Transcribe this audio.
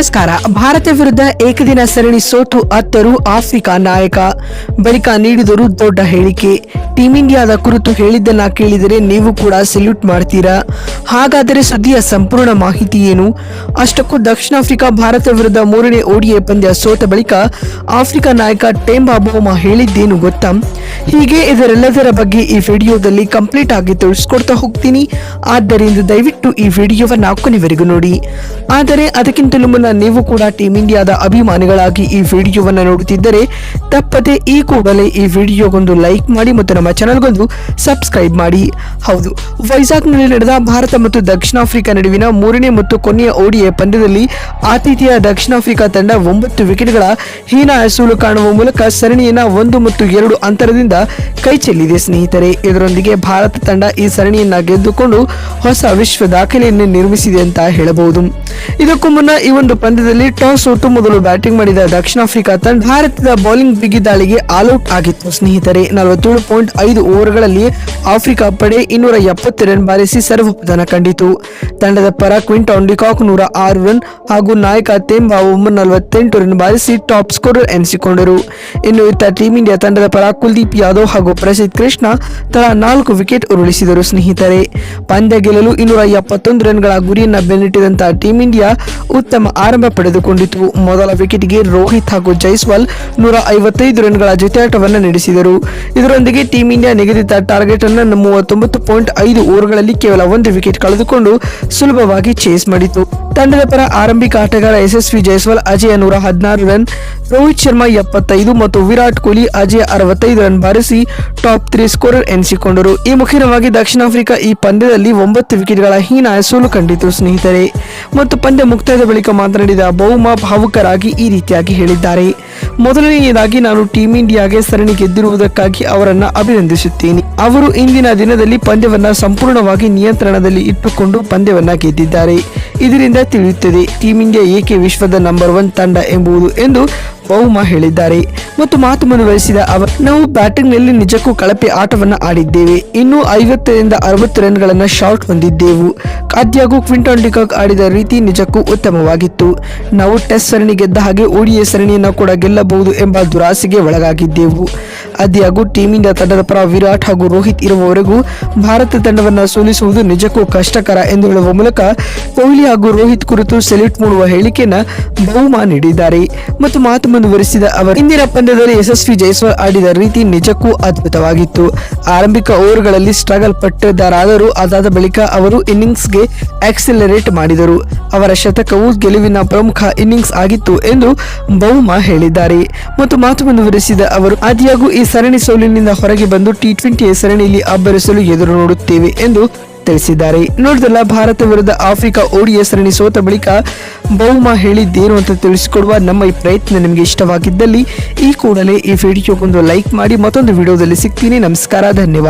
ನಮಸ್ಕಾರ. ಭಾರತ ವಿರುದ್ಧ ಏಕದಿನ ಸರಣಿ ಸೋತು ಅತ್ತರು ಆಫ್ರಿಕಾ ನಾಯಕ. ಬಳಿಕ ನೀಡಿದರು ದೊಡ್ಡ ಹೇಳಿಕೆ. ಟೀಂ ಇಂಡಿಯಾದ ಕುರಿತು ಹೇಳಿದ್ದನ್ನ ಕೇಳಿದರೆ ನೀವು ಕೂಡ ಸೆಲ್ಯೂಟ್ ಮಾಡ್ತೀರಾ? ಹಾಗಾದರೆ ಸುದ್ದಿಯ ಸಂಪೂರ್ಣ ಮಾಹಿತಿ ಏನು? ಅಷ್ಟಕ್ಕೂ ದಕ್ಷಿಣ ಆಫ್ರಿಕಾ ಭಾರತ ವಿರುದ್ಧ ಮೂರನೇ ಓಡಿಎ ಪಂದ್ಯ ಸೋತ ಬಳಿಕ ಆಫ್ರಿಕಾ ನಾಯಕ ಟೇಂಬಾ ಬೋಮಾ ಹೇಳಿದ್ದೇನು ಗೊತ್ತಾ? ಹೀಗೆ ಇದರೆಲ್ಲದರ ಬಗ್ಗೆ ಈ ವಿಡಿಯೋದಲ್ಲಿ ಕಂಪ್ಲೀಟ್ ಆಗಿ ತಿಳಿಸ್ಕೊಡ್ತಾ ಹೋಗ್ತೀನಿ. ಆದ್ದರಿಂದ ದಯವಿಟ್ಟು ಈ ವಿಡಿಯೋವನ್ನು ಕೊನೆವರೆಗೂ ನೋಡಿ. ಆದರೆ ಅದಕ್ಕಿಂತಲೂ ಮುನ್ನ ನೀವು ಕೂಡ ಟೀಮ್ ಇಂಡಿಯಾದ ಅಭಿಮಾನಿಗಳಾಗಿ ಈ ವಿಡಿಯೋವನ್ನು ನೋಡುತ್ತಿದ್ದರೆ ತಪ್ಪದೆ ಈ ಕೂಡಲೇ ಈ ವಿಡಿಯೋಗೊಂದು ಲೈಕ್ ಮಾಡಿ ಮತ್ತು ನಮ್ಮ ಚಾನಲ್ಗೊಂದು ಸಬ್ಸ್ಕ್ರೈಬ್ ಮಾಡಿ. ಹೌದು, ವೈಜಾಗ್ನಲ್ಲಿ ನಡೆದ ಭಾರತ ಮತ್ತು ದಕ್ಷಿಣ ಆಫ್ರಿಕಾ ನಡುವಿನ ಮೂರನೇ ಮತ್ತು ಕೊನೆಯ ಓಡಿಎ ಪಂದ್ಯದಲ್ಲಿ ಆತಿಥೇಯ ದಕ್ಷಿಣ ಆಫ್ರಿಕಾ ತಂಡ ಒಂಬತ್ತು ವಿಕೆಟ್ಗಳ ಹೀನ ಸೋಲು ಕಾಣುವ ಮೂಲಕ ಸರಣಿಯನ್ನ ಒಂದು ಮತ್ತು ಎರಡು ಅಂತರದಿಂದ ಕೈ ಚೆಲ್ಲಿದೆ ಸ್ನೇಹಿತರೆ. ಇದರೊಂದಿಗೆ ಭಾರತ ತಂಡ ಈ ಸರಣಿಯನ್ನ ಗೆದ್ದುಕೊಂಡು ಹೊಸ ವಿಶ್ವ ದಾಖಲೆಯನ್ನು ನಿರ್ಮಿಸಿದೆ ಅಂತ ಹೇಳಬಹುದು. ಇದಕ್ಕೂ ಮುನ್ನ ಈ ಒಂದು ಪಂದ್ಯದಲ್ಲಿ ಟಾಸ್ ಸೋತು ಮೊದಲು ಬ್ಯಾಟಿಂಗ್ ಮಾಡಿದ ದಕ್ಷಿಣ ಆಫ್ರಿಕಾ ತಂಡ ಭಾರತದ ಬೌಲಿಂಗ್ ಬಿಗಿ ದಾಳಿಗೆ ಆಲ್ಔಟ್ ಆಗಿತ್ತು. ಸ್ನೇಹಿತರೆ, ನಲವತ್ತೇಳು ಪಾಯಿಂಟ್ ಐದು ಓವರ್ಗಳಲ್ಲಿ ಆಫ್ರಿಕಾ ಪಡೆ ಇನ್ನೂರ ಎಪ್ಪತ್ತು ರನ್ ಬಾರಿಸಿ ಸರ್ವಪತನ ಕಂಡಿತು. ತಂಡದ ಪರ ಕ್ವಿಂಟಾನ್ ಡಿಕಾಕ್ ನೂರ ಆರು ರನ್ ಹಾಗೂ ನಾಯಕ ತೆಂಬಾ ಒಮ್ಮನ್ ನಲವತ್ತೆಂಟು ರನ್ ಬಾರಿಸಿ ಟಾಪ್ ಸ್ಕೋರರ್ ಎನಿಸಿಕೊಂಡರು. ಇನ್ನು ಇತ್ತ ಟೀಂ ಇಂಡಿಯಾ ತಂಡದ ಪರ ಕುಲ್ದೀಪ್ ಯಾದವ್ ಹಾಗೂ ಪ್ರಸಿದ್ಧ ಕೃಷ್ಣ ತಲಾ ನಾಲ್ಕು ವಿಕೆಟ್ ಉರುಳಿಸಿದರು. ಸ್ನೇಹಿತರೆ, ಪಂದ್ಯ ಗೆಲ್ಲಲು ಇನ್ನೂರ ಎಪ್ಪತ್ತೊಂದು ರನ್ಗಳ ಗುರಿಯನ್ನು ಬೆನ್ನಿಟ್ಟಿದಂತಹ ಟೀಂ ಇಂಡಿಯಾ ಉತ್ತಮ ಆರಂಭ ಪಡೆದುಕೊಂಡಿತು. ಮೊದಲ ವಿಕೆಟ್ಗೆ ರೋಹಿತ್ ಹಾಗೂ ಜೈಸ್ವಾಲ್ ನೂರ ಐವತ್ತೈದು ರನ್ಗಳ ಜೊತೆಯಾಟವನ್ನು ನಡೆಸಿದರು. ಇದರೊಂದಿಗೆ ಟೀಂ ಇಂಡಿಯಾ ನಿಗದಿತ ಟಾರ್ಗೆಟ್ ಅನ್ನು ಮೂವತ್ತೊಂಬತ್ತು ಪಾಯಿಂಟ್ ಐದು ಓವರ್ಗಳಲ್ಲಿ ಕೇವಲ ಒಂದು ವಿಕೆಟ್ ಕಳೆದುಕೊಂಡು ಸುಲಭವಾಗಿ ಚೇಸ್ ಮಾಡಿತು. ತಂಡದ ಪರ ಆರಂಭಿಕ ಆಟಗಾರ ಯಶಸ್ವಿ ಜೈಸ್ವಾಲ್, ಅಜಯ ನೂರ ಹದಿನಾರು ರನ್, ರೋಹಿತ್ ಶರ್ಮಾ ಎಪ್ಪತ್ತೈದು ಮತ್ತು ವಿರಾಟ್ ಕೊಹ್ಲಿ, ಅಜಯ ಅರವತ್ತೈದು ರನ್ ಬಾರಿಸಿ ಟಾಪ್ ತ್ರೀ ಸ್ಕೋರರ್ ಎನಿಸಿಕೊಂಡರು. ಈ ಮುಖ್ಯವಾಗಿ ದಕ್ಷಿಣ ಆಫ್ರಿಕಾ ಈ ಪಂದ್ಯದಲ್ಲಿ ಒಂಬತ್ತು ವಿಕೆಟ್ಗಳ ಹೀನಾಯ ಸೋಲು ಕಂಡಿತು ಸ್ನೇಹಿತರೆ. ಮತ್ತು ಪಂದ್ಯ ಮುಕ್ತಾಯದ ಬಳಿಕ ಮಾತನಾಡಿದ ಬೌಮಾ ಭಾವುಕರಾಗಿ ಈ ರೀತಿಯಾಗಿ ಹೇಳಿದ್ದಾರೆ. ಮೊದಲನೆಯದಾಗಿ ನಾನು ಟೀಂ ಇಂಡಿಯಾಗೆ ಸರಣಿ ಗೆದ್ದಿರುವುದಕ್ಕಾಗಿ ಅವರನ್ನು ಅಭಿನಂದಿಸುತ್ತೇನೆ. ಅವರು ಇಂದಿನ ದಿನದಲ್ಲಿ ಪಂದ್ಯವನ್ನ ಸಂಪೂರ್ಣವಾಗಿ ನಿಯಂತ್ರಣದಲ್ಲಿ ಇಟ್ಟುಕೊಂಡು ಪಂದ್ಯವನ್ನ ಗೆದ್ದಿದ್ದಾರೆ. ಇದರಿಂದ ತಿಳಿಯುತ್ತದೆ, ಟೀಂ ಇಂಡಿಯಾ ಏಕೆ ವಿಶ್ವದ ನಂಬರ್ ಒನ್ ತಂಡ ಎಂಬುದು ಎಂದು ಬಹುಮ ಹೇಳಿದ್ದಾರೆ. ಮತ್ತು ಮಾತು ಮುಂದುವರಿಸಿದ ಅವರು, ನಾವು ಬ್ಯಾಟಿಂಗ್ನಲ್ಲಿ ನಿಜಕ್ಕೂ ಕಳಪೆ ಆಟವನ್ನು ಆಡಿದ್ದೇವೆ. ಇನ್ನೂ ಐವತ್ತರಿಂದ ಅರವತ್ತು ರನ್ಗಳನ್ನು ಶಾಟ್ ಹೊಂದಿದ್ದೆವು. ಆದ್ಯಾಗೂ ಕ್ವಿಂಟಾನ್ ಡಿಕಾಕ್ ಆಡಿದ ರೀತಿ ನಿಜಕ್ಕೂ ಉತ್ತಮವಾಗಿತ್ತು. ನಾವು ಟೆಸ್ಟ್ ಸರಣಿ ಗೆದ್ದ ಹಾಗೆ ಓಡಿಎ ಸರಣಿಯನ್ನು ಕೂಡ ಗೆಲ್ಲಬಹುದು ಎಂಬ ದುರಾಸೆಗೆ ಒಳಗಾಗಿದ್ದೆವು. ಆದ್ಯಾಗೂ ಟೀಮ್ ಇಂಡಿಯಾ ತಂಡದ ಪರ ವಿರಾಟ್ ಹಾಗೂ ರೋಹಿತ್ ಇರುವವರೆಗೂ ಭಾರತ ತಂಡವನ್ನು ಸೋಲಿಸುವುದು ನಿಜಕ್ಕೂ ಕಷ್ಟಕರ ಎಂದು ಹೇಳುವ ಮೂಲಕ ಕೊಹ್ಲಿ ಹಾಗೂ ರೋಹಿತ್ ಕುರಿತು ಸೆಲ್ಯೂಟ್ ಮಾಡುವ ಹೇಳಿಕೆಯನ್ನು ಬಹುಮಾನ ನೀಡಿದ್ದಾರೆ. ಮತ್ತು ಮಾತು ಮುಂದುವರಿಸಿದ ಅವರು, ಇಂದಿನ ಪಂದ್ಯದಲ್ಲಿ ಯಶಸ್ವಿ ಜೈಸ್ವಾಲ್ ಆಡಿದ ರೀತಿ ನಿಜಕ್ಕೂ ಅದ್ಭುತವಾಗಿತ್ತು. ಆರಂಭಿಕ ಓವರ್ಗಳಲ್ಲಿ ಸ್ಟ್ರಗಲ್ ಪಟ್ಟಿದ್ದಾರಾದರೂ ಅದಾದ ಬಳಿಕ ಅವರು ಇನ್ನಿಂಗ್ಸ್ಗೆ ಆಕ್ಸಿಲರೇಟ್ ಮಾಡಿದರು. ಅವರ ಶತಕವು ಗೆಲುವಿನ ಪ್ರಮುಖ ಇನ್ನಿಂಗ್ಸ್ ಆಗಿತ್ತು ಎಂದು ಬೌಮಾ ಹೇಳಿದ್ದಾರೆ. ಮತ್ತು ಮಾತು ಮುಂದುವರೆಸಿದ ಅವರು, ಆದಿಯಾಗೂ ಈ ಸರಣಿ ಸೋಲಿನಿಂದ ಹೊರಗೆ ಬಂದು ಟಿ ಟ್ವೆಂಟಿ ಸರಣಿಯಲ್ಲಿ ಅಬ್ಬರಿಸಲು ಎದುರು ನೋಡುತ್ತೇವೆ ಎಂದು ತಿಳಿಸಿದ್ದಾರೆ. ನೋಡಿದಲ್ಲ ಭಾರತ ವಿರುದ್ಧ ಆಫ್ರಿಕಾ ಓಡಿಯ ಸರಣಿ ಸೋತ ಬಳಿಕ ಬಹುಮಾ ಹೇಳಿದ್ದೇನು ಅಂತ ತಿಳಿಸಿಕೊಡುವ ನಮ್ಮ ಈ ಪ್ರಯತ್ನ ನಿಮಗೆ ಇಷ್ಟವಾಗಿದ್ದಲ್ಲಿ ಈ ಕೂಡಲೇ ಈ ವಿಡಿಯೋಗೊಂದು ಲೈಕ್ ಮಾಡಿ, ಮತ್ತೊಂದು ವಿಡಿಯೋದಲ್ಲಿ ಸಿಗ್ತೀನಿ. ನಮಸ್ಕಾರ, ಧನ್ಯವಾದ.